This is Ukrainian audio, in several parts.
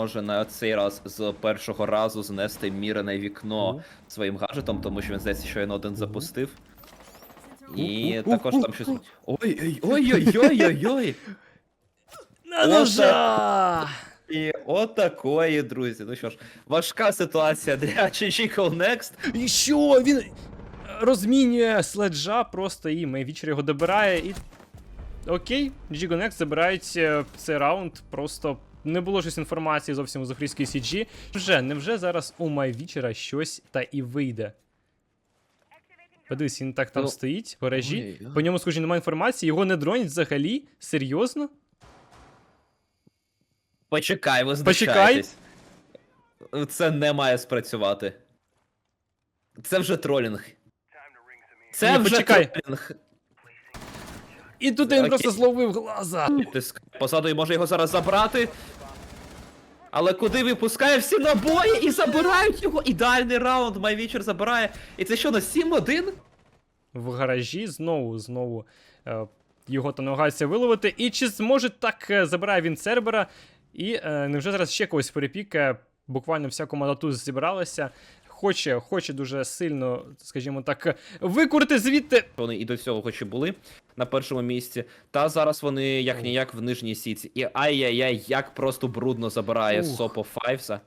може на цей раз з першого разу знести мірене вікно Мгм. своїм гаджетом, тому що він здається, що він один запустив. І також там щось. у. Ой, ой, ой, ой, ой, ой. На ножа! І отакої, друзі. Ну що ж, важка ситуація для Chichico Next. І що? Він розмінює следжа просто і Мейвічер його добирає і. Окей, Next забирають е, цей раунд, просто не було щось інформації зовсім з Охрійської CG. Вже, невже зараз у Майвічера щось та і вийде? Подивись, він так там Ну, стоїть гаражі. ой, По ньому, схоже, немає інформації, його не дронять взагалі? Серйозно? Почекай, ви Почекай. здичаєтесь. Це не має спрацювати. Це вже тролінг. Це Ні, вже почекай. тролінг. І тут він Окей. просто зловив глаза. Тиск позаду і може його зараз забрати. Але куди випускає всі набої і забирають його. Ідеальний раунд. Майвічер забирає. І це що на 7-1? в гаражі знову знову е, його там намагаються виловити. І чи зможе так е, забирає він Цербера? І е, невже зараз ще когось перепікає? Буквально вся команда тут зібралася. Хоче, хоче дуже сильно, скажімо так, викурити звідти. Вони і до цього хоч і були на першому місці. Та зараз вони як ніяк в нижній сіці. І ай-яй-яй, як просто брудно забирає Ух. Сопо Файвса.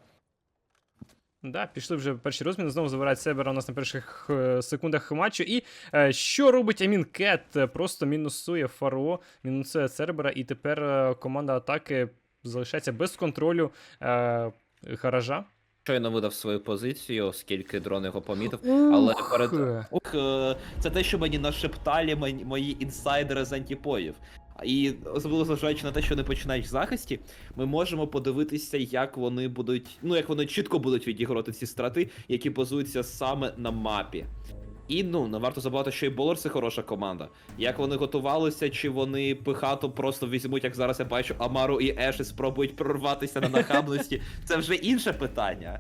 Да, пішли вже перші розміни. Знову забирають Цербера у нас на перших е, секундах матчу. І е, що робить Амін Кет? Просто мінусує Фаро, мінусує Цербера, і тепер е, команда атаки залишається без контролю е, гаража. Щойно видав свою позицію, оскільки дрон його помітив. Але Ух! перед Ух, е, це те, що мені нашептали мої- мої інсайдери з антіпоїв. І особливо зважаючи на те, що вони починають в захисті, ми можемо подивитися, як вони будуть, ну як вони чітко будуть відігрувати ці страти, які базуються саме на мапі. І ну не варто забувати, що і Болор це хороша команда. Як вони готувалися, чи вони пихато просто візьмуть, як зараз я бачу, Амару і Еші спробують прорватися на нахабності. Це вже інше питання.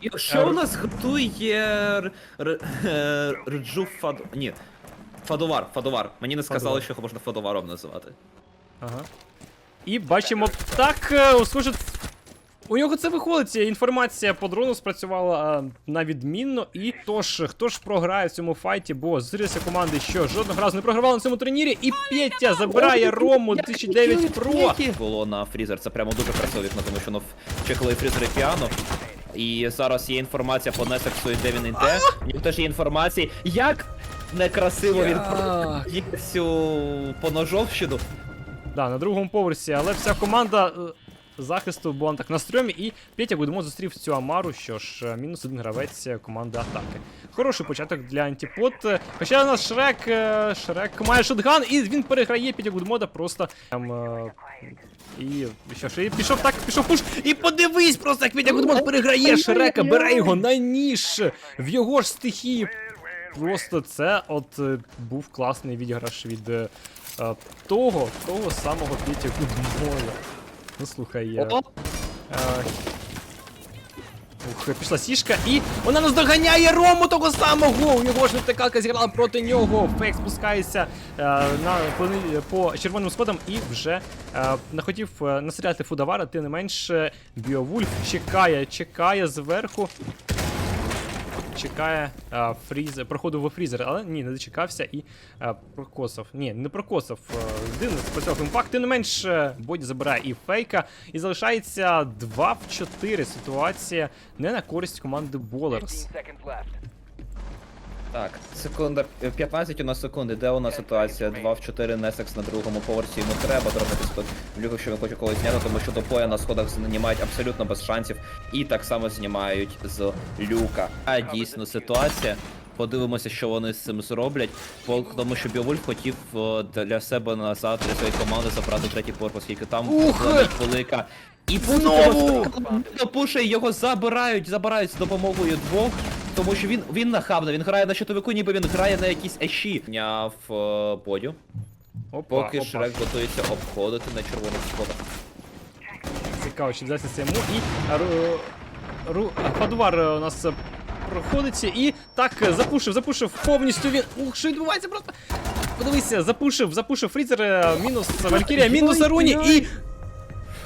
І що у нас готує е, Рджу Фад... Ні. Фадовар, Фадовар. Мені не сказали, що його можна Фадоваром називати. Ага. І бачимо так, е, схоже, у нього це виходить. Інформація по дрону спрацювала на відмінно. І хто ж, хто ж програє в цьому файті, бо зрілися команди, що жодного разу не програвали на цьому турнірі. І Петя забирає Рому 2009 Pro. Було на фрізер, це прямо дуже красиво вікно, тому що ну чекали фрізер піано. І зараз є інформація по Несексу і де він йде. У нього теж є інформація, як некрасиво він Як? цю поножовщину. Да, на другому поверсі, але вся команда е, захисту була так на стрьомі, і Петя Гудмо зустрів цю Амару, що ж, е, мінус один гравець е, команди атаки. Хороший початок для антипод. Е, Хоча у нас Шрек, Шрек має шотган, і він переграє Петя Гудмода просто. Там, і що ж, і пішов так, пішов пуш. І подивись просто, як Петя Гудмод переграє Шрека, бере його на ніж в його ж стихії. Просто це от був класний відіграш від того, того самого Петя Гудмода. Ну слухай, е, О, Ух, пішла сішка, і вона наздоганяє Рому того самого! У нього ж вертикалка зіграла проти нього. Фейк спускається е, на, по, по червоним сходам і вже е, не хотів е, настріляти Фудавара, тим не менш е, Біовульф чекає, чекає зверху. Чекає а, фріз, проходу во фрізер, але ні, не дочекався і а, прокосав. Ні, не прокосав. а, Дивно спрацьовував імпакт. Тим не менш, е, Боді забирає і фейка. І залишається 2 в 4 ситуація не на користь команди Болерс. Так, секунда, е, 15 у нас секунди, де у нас ситуація? 2 в 4 Несекс на другому поверсі, йому треба зробити сход в що він хоче когось зняти, тому що допоя на сходах знімають абсолютно без шансів, і так само знімають з люка. А дійсно ситуація. Подивимося, що вони з цим зроблять, тому що Біовульф хотів е, для себе назад, для своєї команди забрати третій поверх, оскільки там велика. І Знову! Пуше його забирають, забирають з допомогою двох. Тому що він він нахабно, він грає на щитовику, ніби він грає на якісь еші. Няв е, подю. Опа, Поки опа. Шрек готується обходити на червоних сходах. Цікаво, чи вдасться це йому. І ру, ру, Фадвар у нас е, проходиться і так е, запушив, запушив повністю він. Ух, що відбувається просто. Подивися, запушив, запушив фрізер, е, мінус Валькірія, мінус Аруні і.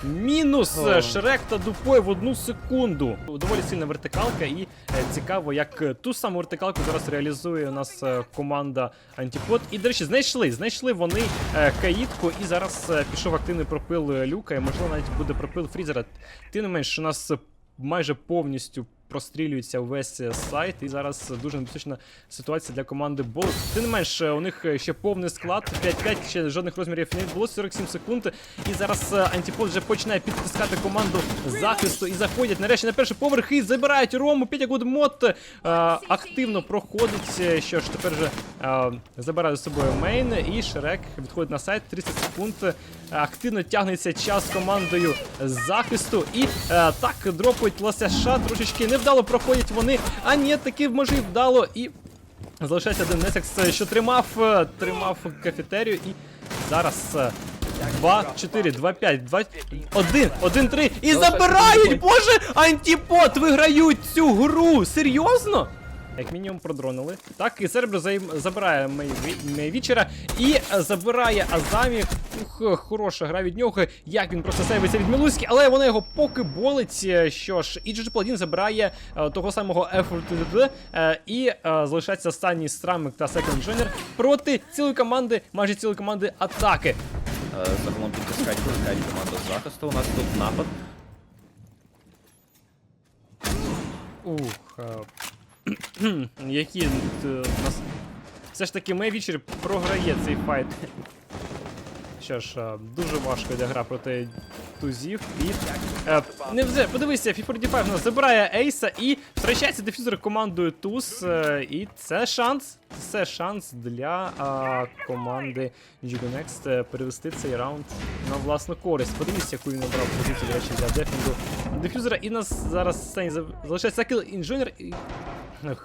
Мінус е, Шрек та Дупой в одну секунду. Доволі сильна вертикалка, і е, цікаво, як е, ту саму вертикалку зараз реалізує у нас команда Антіпод. І, до речі, знайшли. Знайшли вони каїтку, і зараз пішов активний пропил люка, і можливо навіть буде пропил фрізера. Тим не менш, у нас майже повністю прострілюється весь е, сайт, і зараз дуже небезпечна ситуація для команди Болт. Тим не менш, е, у них е, ще повний склад, 5-5, ще жодних розмірів не відбулося, 47 секунд. І зараз е, вже починає підтискати команду захисту і заходять нарешті на перший поверх і забирають Рому. Петя Гудмот активно проходить. Що ж, тепер вже забирає з собою мейн, і Шрек відходить на сайт 30 секунд. Активно тягнеться час командою захисту. І так дропають лосяша, трошечки невдало проходять вони. А ні, таки може і вдало. І залишається один Несекс, що тримав, е, тримав кафетерію. І зараз. е, 2, 4, 2, 5, 2, 1, 1, 3 і забирають! Боже! Антіпот! виграють цю гру! Серйозно? Як мінімум продронили. Так, і Сербро заїм- забирає Мей- Мейвічера і забирає Азамі. Ух, хороша гра від нього. Як він просто сейвиться від Мілуськи, але вона його поки болить. Що ж, і Paladin забирає е, того самого FRTD е, і е, залишається останній страмик та Second Junior проти цілої команди, майже цілої команди атаки. Е, Загалом команду з захисту. У нас тут напад. Ух. Які е, нас. Все ж таки, Мейвічер програє цей файт. Що ж, е, дуже важко йде гра проти тузів. І. Е, не вже, подивися, Фі45 у нас забирає Ейса і втрачається дефюзер командою Туз. Е, і це шанс. Це шанс для е, команди Next перевести цей раунд на власну користь. Подивіться, яку він обрав позицію, до речі, для дефінгу дефюзера. І нас зараз залишається кіл інженер. І...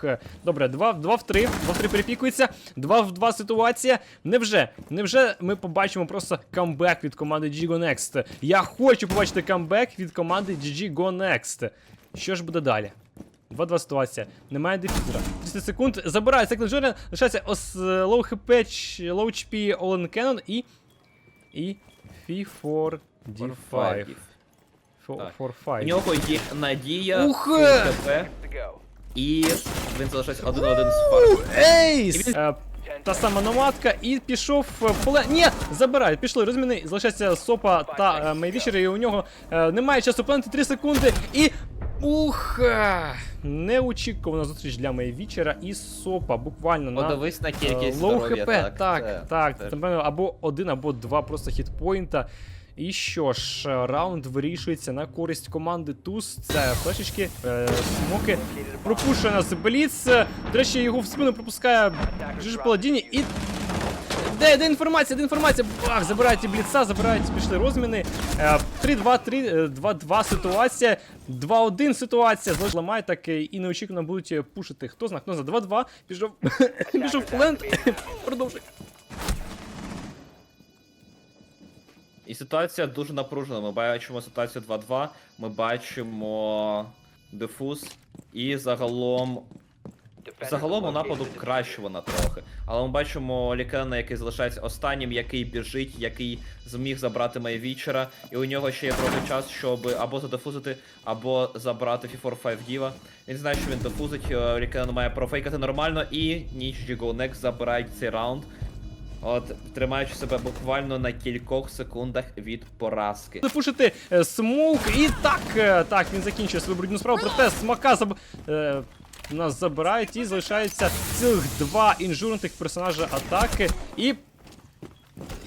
Е, Добре, 2, 2 в 3. 2 в 3 перепікується. 2 в 2 ситуація. Невже? Невже ми побачимо просто камбек від команди GG Go Next? Я хочу побачити камбек від команди GG Go Next. Що ж буде далі? 2-2 ситуація. Немає дефізера. 30 секунд. Забирає Секл Джордан. Лишається ос, лоу хп, лоу HP Олен Cannon і. І. For D5. Файв. For, Так. for У нього є надія, Ух! ХП, і він залишається один на один з. Ейс! Е, та сама номадка і пішов в поле. Ні, забирає, пішли розміни. Залишається Сопа та е, Мейвічер, і у нього е, немає часу планети 3 секунди. І. Ух! Неочікувана зустріч для Мейвічера і Сопа. Буквально на Подивись на кількість лоу здоров'я. хп. Так, так. це- так. це ж- Напевно, або один, або два просто хітпоінта. І що ж, е, раунд вирішується на користь команди Туз. Це флешечки, е, смоки. Пропушує нас Бліц. До речі, його в спину пропускає Жиж Паладіні і. Де, де інформація, де інформація? Бах, забирають бліца, забирають, пішли розміни. Е, 3-2-3, е, 2-2 ситуація, 2-1 ситуація. Злож ламає так і неочікувано будуть пушити. Хто знає, хто знає, 2-2, пішов, пішов плент, продовжуй. І ситуація дуже напружена. Ми бачимо ситуацію 2-2, ми бачимо дефуз, і загалом. Загалом у нападу краще вона трохи. Але ми бачимо Лікена, який залишається останнім, який біжить, який зміг забрати Майвічера. І у нього ще є трохи час, щоб або задефузити, або забрати Фіфор 5 Діва. Він знає, що він дефузить, е, Лікен має профейкати нормально, і ніч Next забирають цей раунд. От, тримаючи себе буквально на кількох секундах від поразки. запушити е. І так, е, так, він закінчує свою брудну справу, проте смака заб... е, нас забирають і залишається цілих два інжурнутих персонажа атаки. І.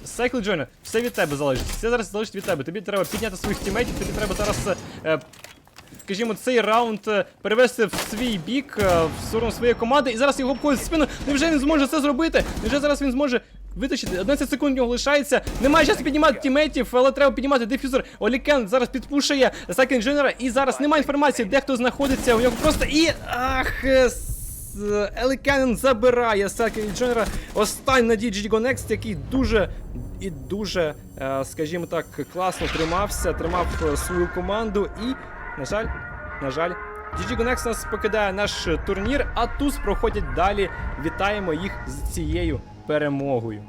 Сайкл Джойнер, все від тебе залежить. Все зараз залежить від тебе. Тобі треба підняти своїх тімейтів, тобі треба зараз. Е, Скажімо, цей раунд е, перевести в свій бік, е, в сторону своєї команди, і зараз його обходить спину. Невже він зможе це зробити? Невже зараз він зможе витащити? 11 секунд нього лишається. Немає часу піднімати тімейтів, але треба піднімати дефюзер. Олікен зараз підпушує Сакен Дженера, і зараз немає інформації, де хто знаходиться. У нього просто і. Ах! е, Елікенен забирає Сакен Дженера. Останній на Go Next, який дуже і дуже, е, скажімо так, класно тримався, тримав е, свою команду і. На жаль, на жаль. GG Gonex нас покидає наш турнір, а Туз проходять далі. Вітаємо їх з цією перемогою.